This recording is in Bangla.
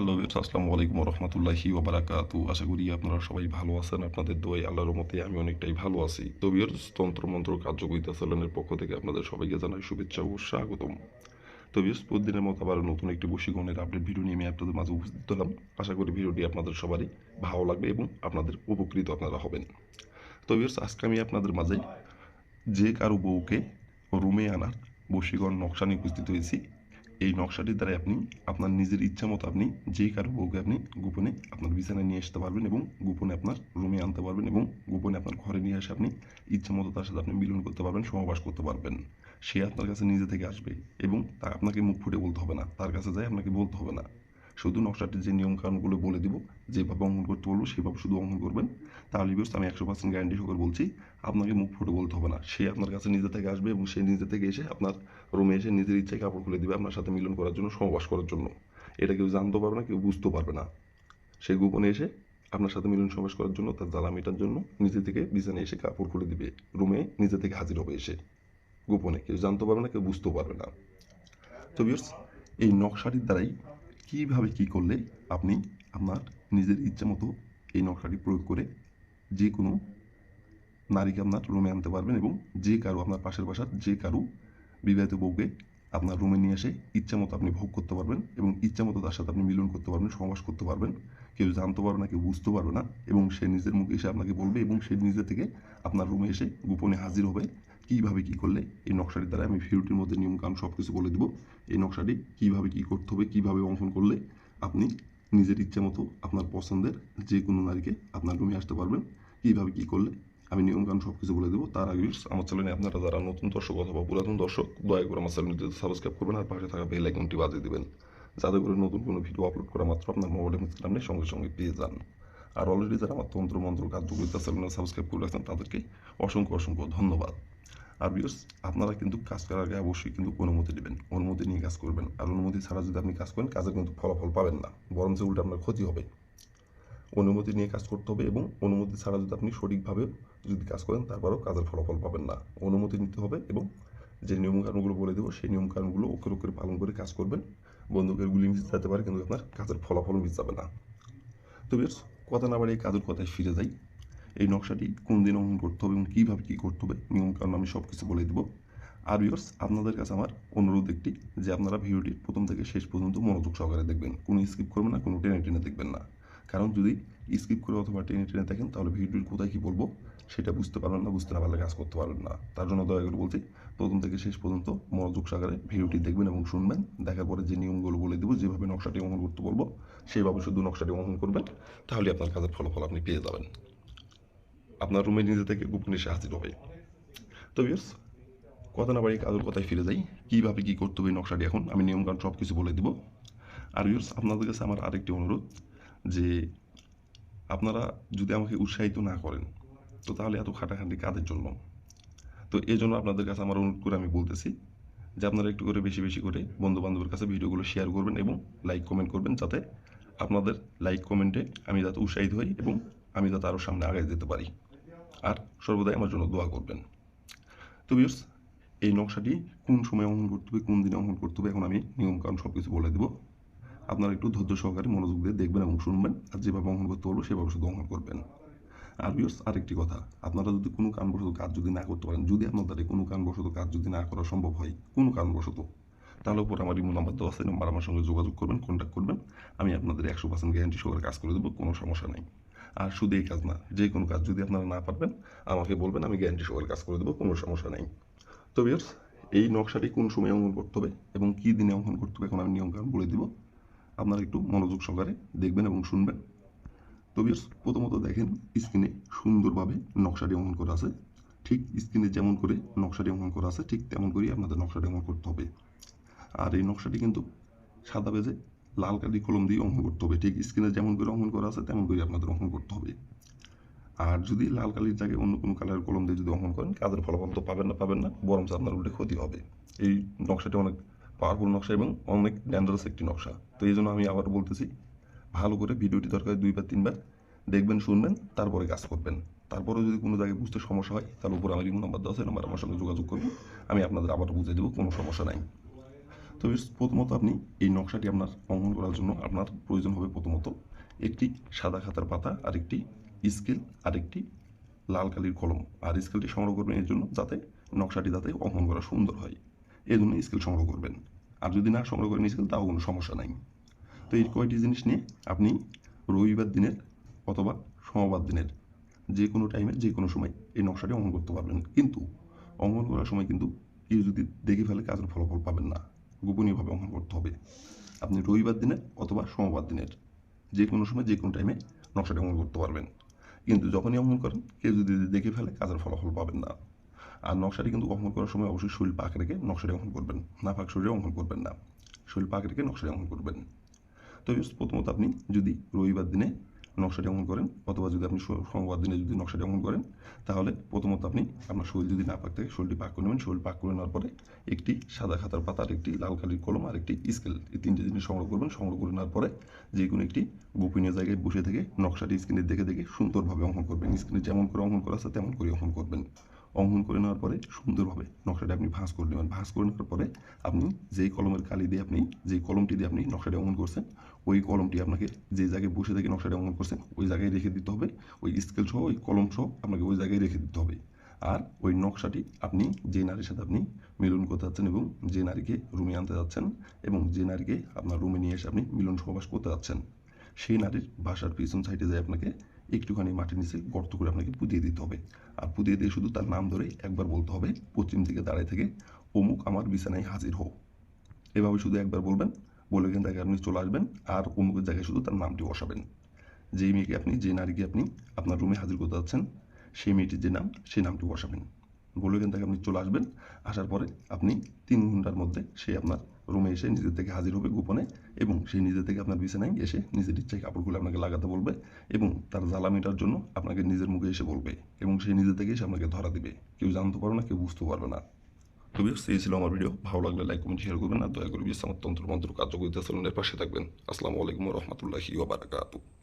হ্যালো বেটস আসসালামু আলাইকুম রহমতুল্লাহি ওবারাকাতু। আশা করি আপনারা সবাই ভালো আছেন। আপনাদের দোয়াই আল্লাহর মতে আমি অনেকটাই ভালো আছি। তো বিয়ার্স তন্ত্রমন্ত্র কার্যকরিতা চ্যানেলের পক্ষ থেকে আপনাদের সবাইকে জানাই শুভেচ্ছা ও স্বাগতম। তো বিয়ার্স প্রতিদিনের মতো আবার নতুন একটি বশীকরণের আপডেট ভিডিও নিয়ে আমি আপনাদের মাঝে উপস্থিত হলাম। আশা করি ভিডিওটি আপনাদের সবারই ভালো লাগবে এবং আপনাদের উপকৃত আপনারা হবেন। তো বিয়ার্স আজকে আমি আপনাদের মাঝে যে কারও বউকে রুমে আনার বশীকরণ নকশা নিয়ে উপস্থিত হয়েছি। এই নকশাটির দ্বারাই আপনি আপনার নিজের ইচ্ছা মতো আপনি যে কারও বউকে আপনি গোপনে আপনার বিছানায় নিয়ে আসতে পারবেন এবং গোপনে আপনার রুমে আনতে পারবেন এবং গোপনে আপনার ঘরে নিয়ে এসে আপনি ইচ্ছা মতো তার সাথে আপনি মিলন করতে পারবেন, সহবাস করতে পারবেন। সে আপনার কাছে নিজে থেকে আসবে এবং তা আপনাকে মুখ ফুটে বলতে হবে না, তার কাছে যাই আপনাকে বলতে হবে না। শুধু নকশাটির যে নিয়মকানুনগুলো বলে দিব, যেভাবে অঙ্কন করতে বলব সেভাবে শুধু অঙ্কন করবেন। তাহলে বিকজ আমি একশো পার্সেন্ট গ্যারান্টি সহকারে বলছি, আপনাকে মুখ ফুটে বলতে হবে না। সে আপনার কাছে নিজে থেকে আসবে এবং সে নিজে থেকে এসে আপনার রুমে এসে নিজের ইচ্ছায় কাপড় খুলে দিবে আপনার সাথে মিলন করার জন্য, সহবাস করার জন্য। এটা কেউ জানতে পারবে না, কেউ বুঝতেও পারবে না। সে গোপনে এসে আপনার সাথে মিলন সমাবেশ করার জন্য, তার জ্বালা মেটার জন্য নিজে থেকে বিছানায় এসে কাপড় খুলে দিবে রুমে নিজে থেকে হাজির হবে এসে। গোপনে কেউ জানতে পারবে না, কেউ বুঝতেও পারবে না। তো বিয়ার্স এই নকশাটির দ্বারাই কীভাবে কী করলে আপনি আপনার নিজের ইচ্ছা মতো এই নকশাটি প্রয়োগ করে যে কোনো নারীকে আপনার রুমে আনতে পারবেন এবং যে কারও আপনার পাশের বাসার যে কারও বিবাহিত বউকে আপনার রুমে নিয়ে এসে ইচ্ছা মতো আপনি ভোগ করতে পারবেন এবং ইচ্ছা মতো তার সাথে আপনি মিলন করতে পারবেন সমাস করতে পারবেন। কেউ জানতে পারবে না, কেউ বুঝতে পারবে না এবং সে নিজের মুখে এসে আপনাকে বলবে এবং সে নিজে থেকে আপনার রুমে এসে গোপনে হাজির হবে। কীভাবে কী করলে এই নকশাটির দ্বারা আমি ভিডিওটির মধ্যে নিয়মকানুন সব কিছু বলে দেবো, এই নকশাটি কীভাবে কী করতে হবে, কীভাবে অঙ্কন করলে আপনি নিজের ইচ্ছা মতো আপনার পছন্দের যে কোনো নারীকে আপনার রুমে আসতে পারবেন, কীভাবে কী করলে আমি নিয়মকানুন সব কিছু বলে দেবো। তার আগে আমার চ্যানেলে আপনারা যারা নতুন দর্শক অথবা পুরাতন দর্শক, দয়া করে আমার চ্যানেলটি সাবস্ক্রাইব করবেন আর পাশে থাকা বেল আইকনটি বাজিয়ে দেবেন, যাতে করে নতুন কোনো ভিডিও আপলোড করা মাত্র আপনার মোবাইলে সামনে সঙ্গে সঙ্গে পেয়ে যান। আর অলরেডি যারা আমার তন্ত্র মন্ত্র কার্যকরিতা চ্যানেল সাবস্ক্রাইব করে রাখছেন, তাদেরকে অসংখ্য অসংখ্য ধন্যবাদ। আর বিয়স আপনারা কিন্তু কাজ করার আগে অবশ্যই কিন্তু অনুমতি নেবেন অনুমতি নিয়ে কাজ করবেন। আর অনুমতি ছাড়া যদি আপনি কাজ করেন, কাজের কিন্তু ফলাফল পাবেন না। বরং সে উল্টে আপনার ক্ষতি হবে। অনুমতি নিয়ে কাজ করতে হবে এবং অনুমতি ছাড়া যদি আপনি সঠিকভাবে যদি কাজ করেন, তারপরেও কাজের ফলাফল পাবেন না। অনুমতি নিতে হবে এবং যে নিয়মকানুনগুলো বলে দেবো, সেই নিয়মকানুনগুলো অক্ষর ওকে পালন করে কাজ করবেন। বন্দুকের গুলি মিস যেতে পারে, কিন্তু আপনার কাজের ফলাফল মিস যাবে না। তো বেশ কথা না বাড়িয়ে কাজের কথায় ফিরে যাই। এই নকশাটি কোন দিন অঙ্কন করতে হবে এবং কীভাবে কী করতে হবে নিয়মকানুন আমি সব কিছু বলে দেবো। আর ইয়ার্স আপনাদের কাছে আমার অনুরোধ একটি, যে আপনারা ভিডিওটি প্রথম থেকে শেষ পর্যন্ত মনোযোগ সহকারে দেখবেন, কোনো স্কিপ করবেন না, কোনো টেনে টেনে দেখবেন না। কারণ যদি স্কিপ করে অথবা টেনে টেনে দেখেন, তাহলে ভিডিওর কোথায় কী বলব, সেটা বুঝতে পারবেন না, বুঝতে না পারলে কাজ করতে পারবেন না। তার জন্য দয়া করে বলছি, প্রথম থেকে শেষ পর্যন্ত মনোযোগ সহকারে ভিডিওটি দেখবেন এবং শুনবেন। দেখার পরে যে নিয়মগুলো বলে দেবো, যেভাবে নকশাটি অঙ্কন করতে বলব, সেইভাবে শুধু নকশাটি অঙ্কন করবেন তাহলে আপনার কাজের ফলাফল আপনি পেয়ে যাবেন। আপনার রুমে নিজে থেকে গোপনে এসে হাজির হবে তো বিয়ার্স কথা না বাড়ি কাজের কথায় ফিরে যাই। কীভাবে কী করতে হবে নকশাটি এখন? আমি নিয়মকানুন সব কিছু বলে দিব। আর বিয়ার্স আপনাদের কাছে আমার আরেকটি অনুরোধ যে আপনারা যদি আমাকে উৎসাহিত না করেন, তো তাহলে এত খাটাখাটি কাজের জন্য? তো এই জন্য আপনাদের কাছে আমার অনুরোধ করে আমি বলতেছি যে আপনারা একটু করে বেশি বেশি করে বন্ধু বান্ধবের কাছে ভিডিওগুলো শেয়ার করবেন এবং লাইক কমেন্ট করবেন যাতে আপনাদের লাইক কমেন্টে আমি যাতে উৎসাহিত হই এবং আমি যাতে আরও সামনে আগে যেতে পারি। আর সর্বদাই আমার জন্য দোয়া করবেন। তো বিয়স এই নকশাটি কোন সময় অঙ্কন করতে হবে, কোন দিনে অঙ্কন করতে হবে, এখন আমি নিয়মকানুন সব কিছু বলে দেবো। আপনারা একটু ধৈর্য সহকারে মনোযোগ দিয়ে দেখবেন এবং শুনবেন, আর যেভাবে অঙ্কন করতে বলব, সেভাবে শুধু অঙ্কন করবেন। আর বিয়স আরেকটি কথা, আপনারা যদি কোনো কারণবশত কাজ যদি না করতে পারেন, যদি আপনার দ্বারা কোনো কারণবশত কাজ যদি না করা সম্ভব হয়, কোনো কারণবশত তাহলে উপর আমার ইমো নাম্বার দেওয়া আছে নাম্বার আমার সঙ্গে যোগাযোগ করবেন কন্ট্যাক্ট করবেন। আমি আপনাদের একশো পার্সেন্ট গ্যারান্টি সহকারে কাজ করে দেবো, কোনো সমস্যা নেই। আর শুধু এই কাজ না, যে কোনো কাজ যদি আপনারা না পারবেন, আমাকে বলবেন, আমি গ্যারান্টি সহকারে কাজ করে দেবো, কোনো সমস্যা নেই। তো বিয়ার্স এই নকশাটি কোন সময় অঙ্কন করতে হবে এবং কী দিনে অঙ্কন করতে হবে, এখন আমি নিয়মকানুন বলে দিব। আপনারা একটু মনোযোগ সহকারে দেখবেন এবং শুনবেন। তো বিয়ার্স প্রথমত দেখেন স্ক্রিনে সুন্দরভাবে নকশাটি অঙ্কন করা আছে। ঠিক স্ক্রিনে যেমন করে নকশাটি অঙ্কন করা আছে, ঠিক তেমন করেই আপনাদের নকশাটি অঙ্কন করতে হবে। আর এই নকশাটি কিন্তু সাদা বেজে লাল কালি কলম দিয়ে অঙ্কন করতে হবে। ঠিক স্ক্রিনে যেমন করে অঙ্কন করা আছে, তেমন করে আপনাদের অঙ্কন করতে হবে। আর যদি লাল কালির জায়গায় অন্য কোনো কালারের কলম দিয়ে যদি অঙ্কন করেন, কাজের ফলাফল তো পাবেন না পাবেন না, বরং আপনার উল্টে ক্ষতি হবে। এই নকশাটি অনেক পাওয়ারফুল নকশা এবং অনেক ডেঞ্জারাস একটি নকশা। তো এই জন্য আমি আবার বলতেছি, ভালো করে ভিডিওটি দরকার দুইবার তিনবার দেখবেন, শুনবেন, তারপরে কাজ করবেন। তারপরে যদি কোনো জায়গায় বুঝতে সমস্যা হয় তাহলে উপর আমার ইমো নাম্বার আছে নাম্বার আমার সঙ্গে যোগাযোগ করবেন। আমি আপনাদের আবার বুঝিয়ে দেবো, কোনো সমস্যা নাই। তো প্রথমত আপনি এই নকশাটি আপনার অঙ্কন করার জন্য আপনার প্রয়োজন হবে প্রথমত একটি সাদা খাতার পাতা আর একটি স্কেল আর একটি লাল কালির কলম। আর স্কেলটি সংগ্রহ করবেন এর জন্য যাতে নকশাটি যাতে অঙ্কন করা সুন্দর হয়। এই জন্য স্কেল সংগ্রহ করবেন। আর যদি না সংগ্রহ করেন স্কেল, তাও কোনো সমস্যা নাই। তো এই কয়টি জিনিস নিয়ে আপনি রবিবার দিনের অথবা সোমবার দিনের যে কোনো টাইমে যে কোনো সময় এই নকশাটি অঙ্কন করতে পারবেন। কিন্তু অঙ্কন করার সময় কিন্তু কেউ যদি দেখে ফেলে, কাজের ফলাফল পাবেন না। গোপনীয়ভাবে অঙ্কন করতে হবে। আপনি রবিবার দিনের অথবা সোমবার দিনের যে কোনো সময় যে কোনো টাইমে নকশাটি অঙ্কন করতে পারবেন। কিন্তু যখনই অঙ্কন করেন, কেউ যদি দেখে ফেলে, কাজের ফলাফল পাবেন না। আর নকশাটি কিন্তু অঙ্কন করার সময় অবশ্যই শরীর পাক রেখে নকশাটি অঙ্কন করবেন। না পাক শরীরে অঙ্কন করবেন না। শরীর পাক রেখে নকশাটি অঙ্কন করবেন। তো প্রথমত আপনি যদি রবিবার দিনে নকশাটি অঙ্কন করেন অথবা যদি আপনি সোমবার দিনে যদি নকশাটি অঙ্কন করেন, তাহলে প্রথমত আপনি আপনার শরীর যদি না পাক থাকে, শরীরটি পাক করে নেবেন। শরীর পাক করে নেওয়ার পরে একটি সাদা খাতার পাতা আর একটি লাল কালির কলম আর একটি স্কেল, এই তিনটি জিনিস সংগ্রহ করবেন। সংগ্রহ করে নেওয়ার পরে যে কোনো একটি গোপনীয় জায়গায় বসে থেকে নকশাটি স্ক্রিনে দেখে দেখে সুন্দরভাবে অঙ্কন করবেন। স্ক্রিনে যেমন করে অঙ্কন করা আছে, তেমন করে অঙ্কন করবেন। অঙ্কন করে নেওয়ার পরে সুন্দরভাবে নকশাটা আপনি ভাঁজ করে নেবেন। ভাঁজ করে নেওয়ার পরে আপনি যেই কলমের কালি দিয়ে আপনি, যেই কলমটি দিয়ে আপনি নকশাটা অঙ্কন করছেন, ওই কলমটি আপনাকে যে জায়গায় বসে থেকে নকশাটা অঙ্কন করছেন, ওই জায়গায় রেখে দিতে হবে। ওই স্কেল সহ, ওই কলম সহ আপনাকে ওই জায়গায় রেখে দিতে হবে। আর ওই নকশাটি আপনি যে নারীর সাথে আপনি মিলন করতে যাচ্ছেন এবং যে নারীকে রুমে আনতে যাচ্ছেন এবং যে নারীকে আপনার রুমে নিয়ে এসে আপনি মিলন সহবাস করতে যাচ্ছেন, সেই নারীর বাসার পিছন সাইডে যায় আপনাকে একটুখানি মাটির নিচে গর্ত করে আপনাকে পুঁতিয়ে দিতে হবে। আর পুঁতিয়ে দিয়ে শুধু তার নাম ধরে একবার বলতে হবে, পশ্চিম দিকে দাঁড়ায় থেকে, অমুক আমার বিছানায় হাজির হও। এভাবে শুধু একবার বলবেন, বলে কিন্তু থেকে আপনি চলে আসবেন আর অমুকের জায়গায় শুধু তার নামটি বসাবেন। যেই মেয়েকে আপনি, যে নারীকে আপনি আপনার রুমে হাজির করতে যাচ্ছেন, সেই মেয়েটির যে নাম, সেই নামটি বসাবেন। বলে এখান থেকে আপনি চলে আসবেন। আসার পরে আপনি তিন ঘণ্টার মধ্যে সে আপনার রুমে এসে নিজের থেকে হাজির হবে গোপনে এবং সেই নিজে থেকে আপনার বিছানায় এসে নিজের ইচ্ছায় কাপড়গুলো আপনাকে লাগাতে বলবে এবং তার জ্বালা মেটার জন্য আপনাকে নিজের মুখে এসে বলবে এবং সেই নিজে থেকে এসে আপনাকে ধরা দিবে। কেউ জানতে পারবে না কেউ বুঝতে পারবে না। তো বিয়ার্স, এই ছিল আমার ভিডিও ভালো লাগলে লাইক কমেন্ট শেয়ার করবেন আর দয়া করে বিয়ার্স আমার তন্ত্র মন্ত্র কার্যকরিতা চ্যানেলের পাশে থাকবেন। আসসালামু আলাইকুম রহমতুল্লাহি ওয়া বারাকাতুহু।